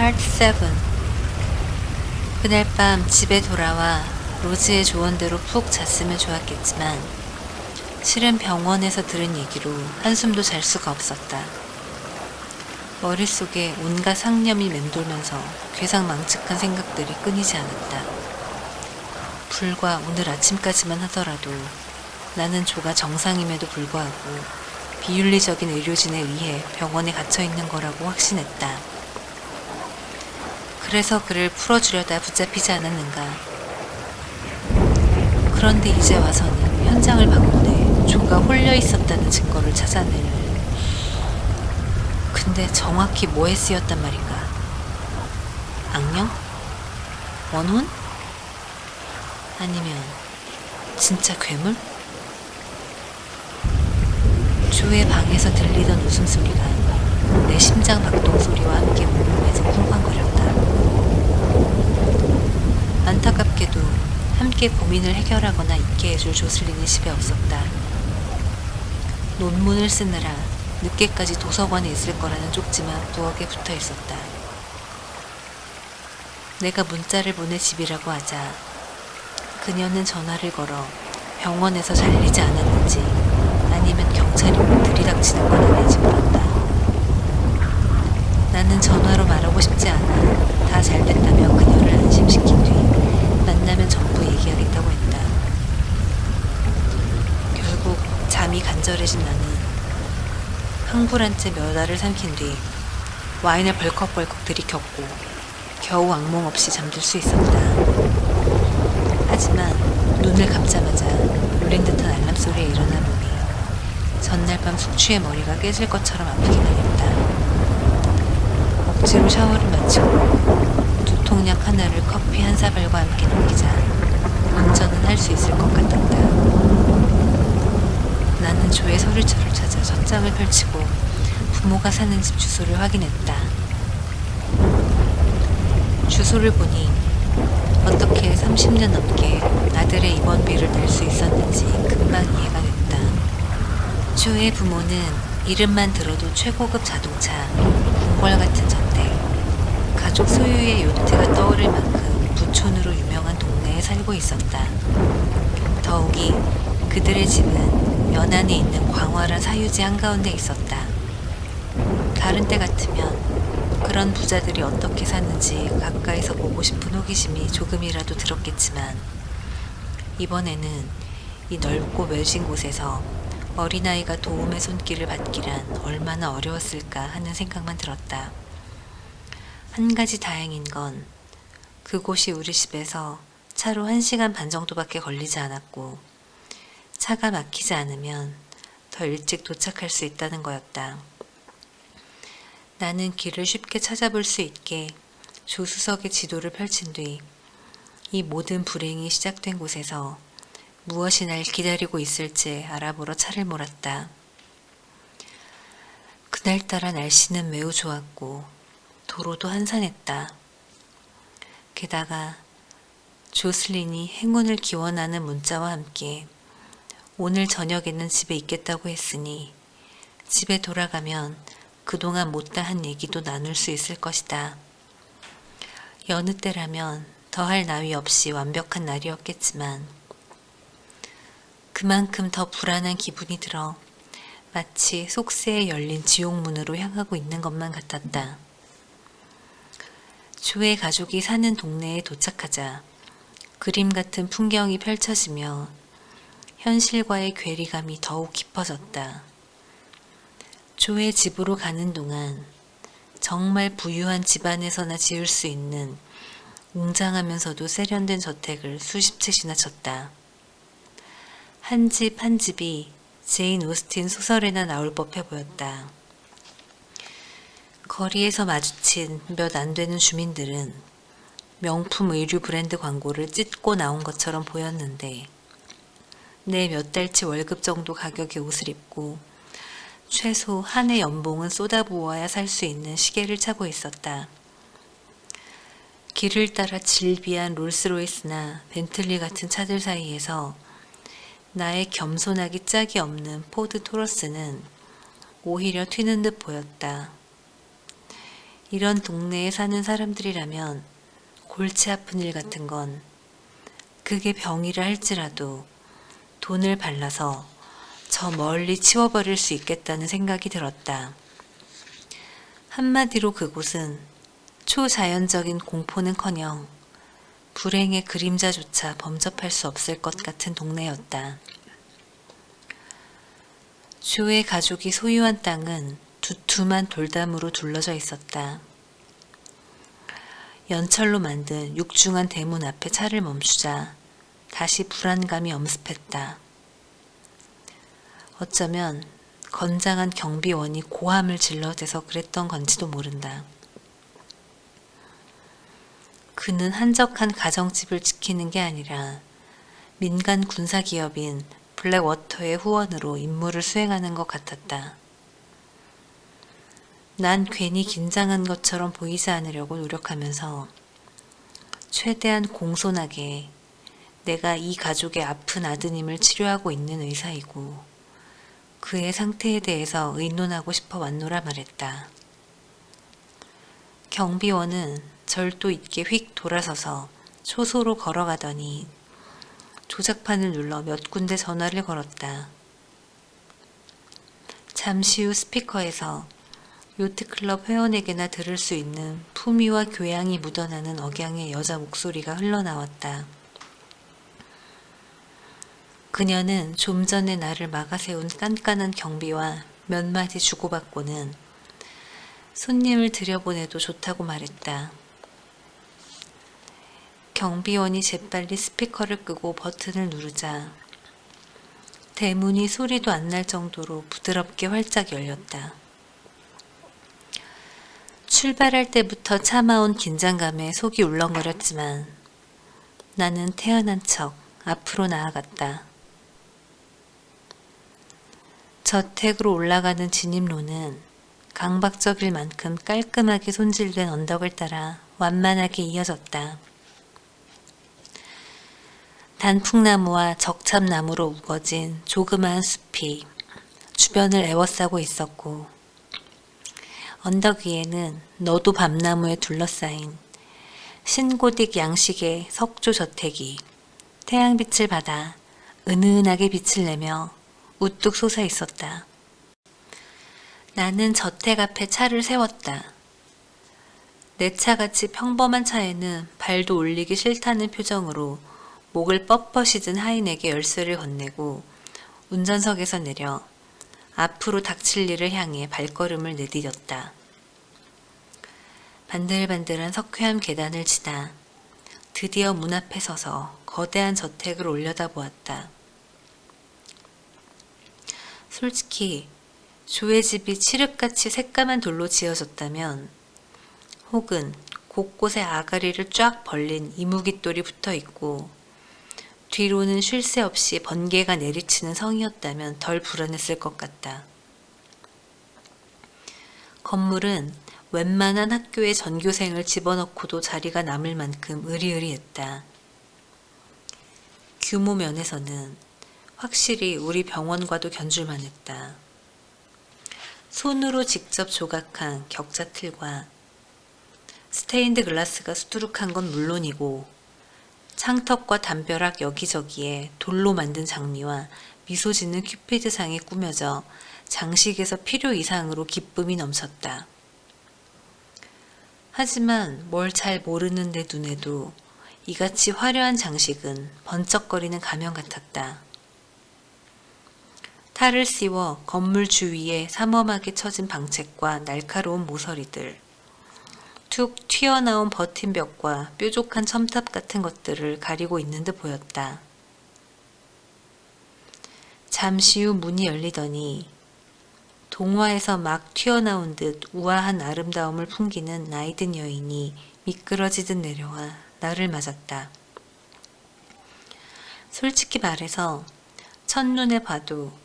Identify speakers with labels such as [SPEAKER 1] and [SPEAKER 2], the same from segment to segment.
[SPEAKER 1] Part 7 그날 밤 집에 돌아와 로즈의 조언대로 푹 잤으면 좋았겠지만 실은 병원에서 들은 얘기로 한숨도 잘 수가 없었다. 머릿속에 온갖 상념이 맴돌면서 괴상망측한 생각들이 끊이지 않았다. 불과 오늘 아침까지만 하더라도 나는 조가 정상임에도 불구하고 비윤리적인 의료진에 의해 병원에 갇혀 있는 거라고 확신했다. 그래서 그를 풀어주려다 붙잡히지 않았는가. 그런데 이제 와서는 현장을 바꾸네 조가 홀려 있었다는 증거를 찾아낼. 근데 정확히 뭐에 쓰였단 말인가? 악령? 원혼? 아니면 진짜 괴물? 조의 방에서 들리던 웃음소리가 내 심장 박동 소리와 함께 온몸에서 쿵쾅거렸다. 안타깝게도 함께 고민을 해결하거나 있게 해줄 조슬린이 집에 없었다. 논문을 쓰느라 늦게까지 도서관에 있을 거라는 쪽지만 부엌에 붙어 있었다. 내가 문자를 보내 집이라고 하자 그녀는 전화를 걸어 병원에서 잘리지 않았는지 아니면 경찰이 못 들이닥치는 건 아닌지 물었다. 나는 전화로 말하고 싶지 않아 다 잘 됐다며 그녀를 안심시킨 뒤 만나면 전부 얘기하겠다고 했다. 결국 잠이 간절해진 나는 흥분한 채 몇 알을 삼킨 뒤 와인을 벌컥벌컥 들이켰고 겨우 악몽 없이 잠들 수 있었다. 하지만 눈을 감자마자 울린 듯한 알람 소리에 일어나 보니 전날 밤 숙취에 머리가 깨질 것처럼 아프기만 했다. 억지로 샤워를 마치고 두통약 하나를 커피 한 사발과 함께 넘기자 운전은 할 수 있을 것 같았다. 나는 조의 서류처를 찾아 첫 장을 펼치고 부모가 사는 집 주소를 확인했다. 주소를 보니 어떻게 30년 넘게 아들의 입원비를 낼 수 있었는지 금방 이해가 됐다. 조의 부모는 이름만 들어도 최고급 자동차, 궁궐 같은 저택, 가족 소유의 요트가 떠오를 만큼 부촌으로 유명한 동네에 살고 있었다. 더욱이 그들의 집은 연안에 있는 광활한 사유지 한가운데 있었다. 다른 때 같으면 그런 부자들이 어떻게 사는지 가까이서 보고 싶은 호기심이 조금이라도 들었겠지만 이번에는 이 넓고 외진 곳에서 어린아이가 도움의 손길을 받기란 얼마나 어려웠을까 하는 생각만 들었다. 한 가지 다행인 건 그곳이 우리 집에서 차로 한 시간 반 정도밖에 걸리지 않았고 차가 막히지 않으면 더 일찍 도착할 수 있다는 거였다. 나는 길을 쉽게 찾아볼 수 있게 조수석의 지도를 펼친 뒤 이 모든 불행이 시작된 곳에서 무엇이 날 기다리고 있을지 알아보러 차를 몰았다. 그날따라 날씨는 매우 좋았고 도로도 한산했다. 게다가 조슬린이 행운을 기원하는 문자와 함께 오늘 저녁에는 집에 있겠다고 했으니 집에 돌아가면 그동안 못다한 얘기도 나눌 수 있을 것이다. 여느 때라면 더할 나위 없이 완벽한 날이었겠지만 그만큼 더 불안한 기분이 들어 마치 속세에 열린 지옥문으로 향하고 있는 것만 같았다. 조의 가족이 사는 동네에 도착하자 그림 같은 풍경이 펼쳐지며 현실과의 괴리감이 더욱 깊어졌다. 조의 집으로 가는 동안 정말 부유한 집안에서나 지을 수 있는 웅장하면서도 세련된 저택을 수십 채씩이나 쳤다. 한 집 한 집이 제인 오스틴 소설에나 나올 법해 보였다. 거리에서 마주친 몇 안 되는 주민들은 명품 의류 브랜드 광고를 찢고 나온 것처럼 보였는데 내 몇 달치 월급 정도 가격의 옷을 입고 최소 한 해 연봉은 쏟아부어야 살 수 있는 시계를 차고 있었다. 길을 따라 질비한 롤스로이스나 벤틀리 같은 차들 사이에서 나의 겸손하기 짝이 없는 포드 토러스는 오히려 튀는 듯 보였다. 이런 동네에 사는 사람들이라면 골치 아픈 일 같은 건 그게 병이라 할지라도 돈을 발라서 저 멀리 치워버릴 수 있겠다는 생각이 들었다. 한마디로 그곳은 초자연적인 공포는커녕 불행의 그림자조차 범접할 수 없을 것 같은 동네였다. 조의 가족이 소유한 땅은 두툼한 돌담으로 둘러져 있었다. 연철로 만든 육중한 대문 앞에 차를 멈추자 다시 불안감이 엄습했다. 어쩌면 건장한 경비원이 고함을 질러대서 그랬던 건지도 모른다. 그는 한적한 가정집을 지키는 게 아니라 민간 군사 기업인 블랙워터의 후원으로 임무를 수행하는 것 같았다. 난 괜히 긴장한 것처럼 보이지 않으려고 노력하면서 최대한 공손하게 내가 이 가족의 아픈 아드님을 치료하고 있는 의사이고 그의 상태에 대해서 의논하고 싶어 왔노라 말했다. 경비원은 절도 있게 휙 돌아서서 초소로 걸어가더니 조작판을 눌러 몇 군데 전화를 걸었다. 잠시 후 스피커에서 요트클럽 회원에게나 들을 수 있는 품위와 교양이 묻어나는 억양의 여자 목소리가 흘러나왔다. 그녀는 좀 전에 나를 막아세운 깐깐한 경비와 몇 마디 주고받고는 손님을 들여보내도 좋다고 말했다. 경비원이 재빨리 스피커를 끄고 버튼을 누르자 대문이 소리도 안 날 정도로 부드럽게 활짝 열렸다. 출발할 때부터 참아온 긴장감에 속이 울렁거렸지만 나는 태어난 척 앞으로 나아갔다. 저택으로 올라가는 진입로는 강박적일 만큼 깔끔하게 손질된 언덕을 따라 완만하게 이어졌다. 단풍나무와 적참나무로 우거진 조그마한 숲이 주변을 애워싸고 있었고, 언덕 위에는 너도 밤나무에 둘러싸인 신고딕 양식의 석조 저택이 태양빛을 받아 은은하게 빛을 내며 우뚝 솟아 있었다. 나는 저택 앞에 차를 세웠다. 내 차같이 평범한 차에는 발도 올리기 싫다는 표정으로 목을 뻣뻣이 든 하인에게 열쇠를 건네고 운전석에서 내려 앞으로 닥칠 일을 향해 발걸음을 내디뎠다. 반들반들한 석회암 계단을 지나 드디어 문 앞에 서서 거대한 저택을 올려다보았다. 솔직히 조의 집이 칠흑같이 새까만 돌로 지어졌다면 혹은 곳곳에 아가리를 쫙 벌린 이무깃돌이 붙어 있고 뒤로는 쉴 새 없이 번개가 내리치는 성이었다면 덜 불안했을 것 같다. 건물은 웬만한 학교의 전교생을 집어넣고도 자리가 남을 만큼 으리으리했다. 규모 면에서는 확실히 우리 병원과도 견줄만 했다. 손으로 직접 조각한 격자 틀과 스테인드 글라스가 수두룩한 건 물론이고 창턱과 담벼락 여기저기에 돌로 만든 장미와 미소 짓는 큐피드상이 꾸며져 장식에서 필요 이상으로 기쁨이 넘쳤다. 하지만 뭘 잘 모르는 내 눈에도 이같이 화려한 장식은 번쩍거리는 가면 같았다. 탈을 씌워 건물 주위에 삼엄하게 쳐진 방책과 날카로운 모서리들, 툭 튀어나온 버팀벽과 뾰족한 첨탑 같은 것들을 가리고 있는 듯 보였다. 잠시 후 문이 열리더니 동화에서 막 튀어나온 듯 우아한 아름다움을 풍기는 나이든 여인이 미끄러지듯 내려와 나를 맞았다. 솔직히 말해서 첫눈에 봐도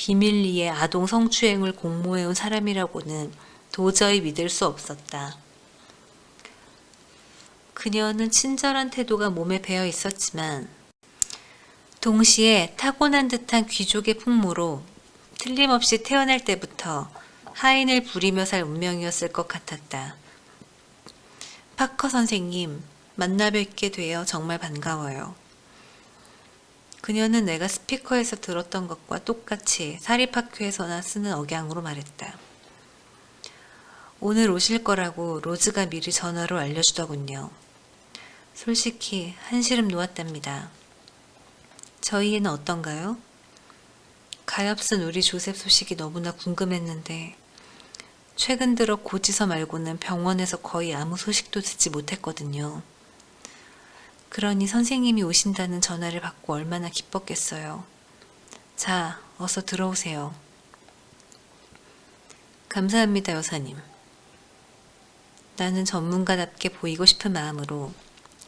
[SPEAKER 1] 비밀리에 아동 성추행을 공모해온 사람이라고는 도저히 믿을 수 없었다. 그녀는 친절한 태도가 몸에 배어 있었지만 동시에 타고난 듯한 귀족의 풍모로 틀림없이 태어날 때부터 하인을 부리며 살 운명이었을 것 같았다. 파커 선생님, 만나 뵙게 되어 정말 반가워요. 그녀는 내가 스피커에서 들었던 것과 똑같이 사립학교에서나 쓰는 억양으로 말했다. 오늘 오실 거라고 로즈가 미리 전화로 알려주더군요. 솔직히 한시름 놓았답니다. 저희 애는 어떤가요? 가엾은 우리 조셉 소식이 너무나 궁금했는데 최근 들어 고지서 말고는 병원에서 거의 아무 소식도 듣지 못했거든요. 그러니 선생님이 오신다는 전화를 받고 얼마나 기뻤겠어요. 자, 어서 들어오세요. 감사합니다, 여사님. 나는 전문가답게 보이고 싶은 마음으로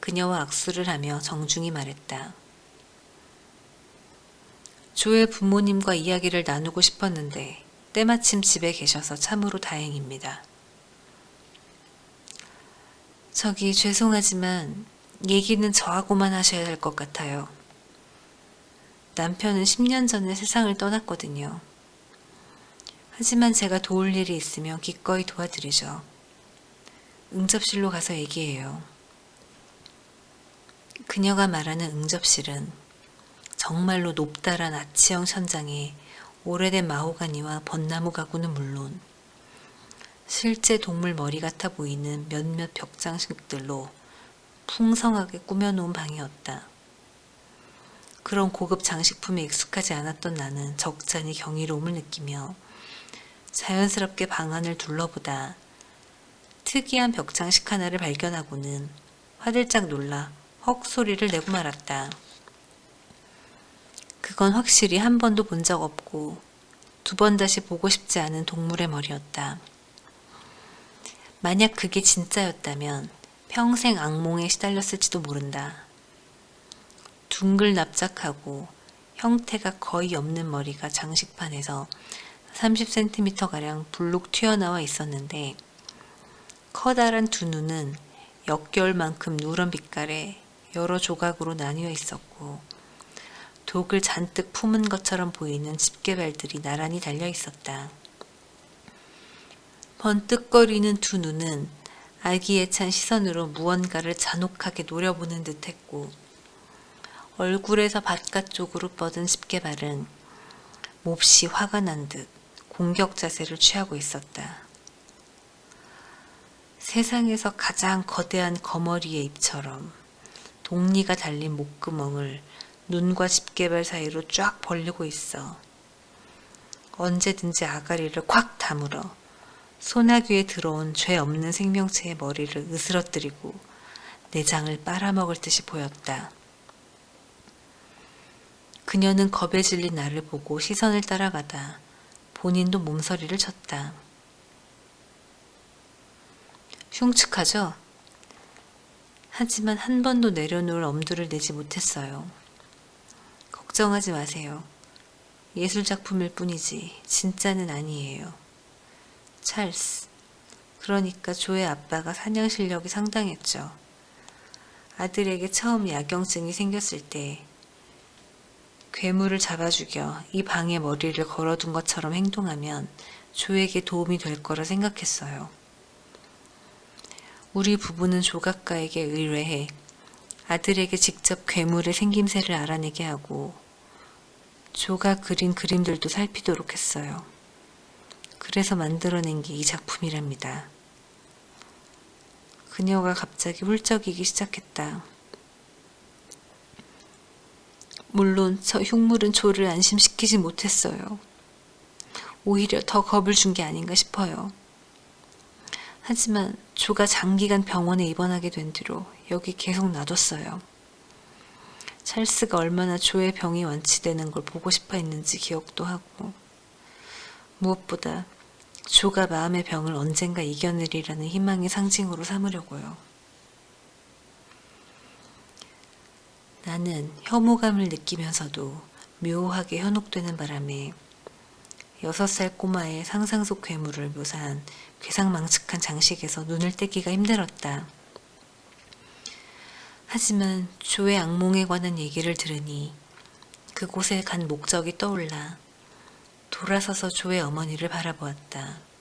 [SPEAKER 1] 그녀와 악수를 하며 정중히 말했다. 조의 부모님과 이야기를 나누고 싶었는데 때마침 집에 계셔서 참으로 다행입니다. 저기 죄송하지만 얘기는 저하고만 하셔야 할 것 같아요. 남편은 10년 전에 세상을 떠났거든요. 하지만 제가 도울 일이 있으면 기꺼이 도와드리죠. 응접실로 가서 얘기해요. 그녀가 말하는 응접실은 정말로 높다란 아치형 천장에 오래된 마호가니와 벚나무 가구는 물론 실제 동물 머리 같아 보이는 몇몇 벽장식들로 풍성하게 꾸며놓은 방이었다. 그런 고급 장식품에 익숙하지 않았던 나는 적잖이 경이로움을 느끼며 자연스럽게 방 안을 둘러보다 특이한 벽장식 하나를 발견하고는 화들짝 놀라 헉 소리를 내고 말았다. 그건 확실히 한 번도 본 적 없고 두 번 다시 보고 싶지 않은 동물의 머리였다. 만약 그게 진짜였다면 평생 악몽에 시달렸을지도 모른다. 둥글 납작하고 형태가 거의 없는 머리가 장식판에서 30cm가량 불룩 튀어나와 있었는데 커다란 두 눈은 역겨울만큼 누런 빛깔에 여러 조각으로 나뉘어 있었고 독을 잔뜩 품은 것처럼 보이는 집게발들이 나란히 달려 있었다. 번뜩거리는 두 눈은 아기에 찬 시선으로 무언가를 잔혹하게 노려보는 듯 했고, 얼굴에서 바깥쪽으로 뻗은 집게발은 몹시 화가 난 듯 공격 자세를 취하고 있었다. 세상에서 가장 거대한 거머리의 입처럼 독리가 달린 목구멍을 눈과 집게발 사이로 쫙 벌리고 있어. 언제든지 아가리를 콱 다물어 소나귀에 들어온 죄 없는 생명체의 머리를 으스러뜨리고 내장을 빨아먹을 듯이 보였다. 그녀는 겁에 질린 나를 보고 시선을 따라가다 본인도 몸서리를 쳤다. 흉측하죠? 하지만 한 번도 내려놓을 엄두를 내지 못했어요. 걱정하지 마세요. 예술작품일 뿐이지 진짜는 아니에요. 찰스. 그러니까 조의 아빠가 사냥 실력이 상당했죠. 아들에게 처음 야경증이 생겼을 때 괴물을 잡아 죽여 이 방에 머리를 걸어둔 것처럼 행동하면 조에게 도움이 될 거라 생각했어요. 우리 부부는 조각가에게 의뢰해 아들에게 직접 괴물의 생김새를 알아내게 하고 조가 그린 그림들도 살피도록 했어요. 그래서 만들어낸 게 이 작품이랍니다. 그녀가 갑자기 훌쩍이기 시작했다. 물론 저 흉물은 조를 안심시키지 못했어요. 오히려 더 겁을 준 게 아닌가 싶어요. 하지만 조가 장기간 병원에 입원하게 된 뒤로 여기 계속 놔뒀어요. 찰스가 얼마나 조의 병이 완치되는 걸 보고 싶어 했는지 기억도 하고 무엇보다 조가 마음의 병을 언젠가 이겨내리라는 희망의 상징으로 삼으려고요. 나는 혐오감을 느끼면서도 묘하게 현혹되는 바람에 여섯 살 꼬마의 상상 속 괴물을 묘사한 괴상망측한 장식에서 눈을 떼기가 힘들었다. 하지만 조의 악몽에 관한 얘기를 들으니 그곳에 간 목적이 떠올라 돌아서서 조의 어머니를 바라보았다.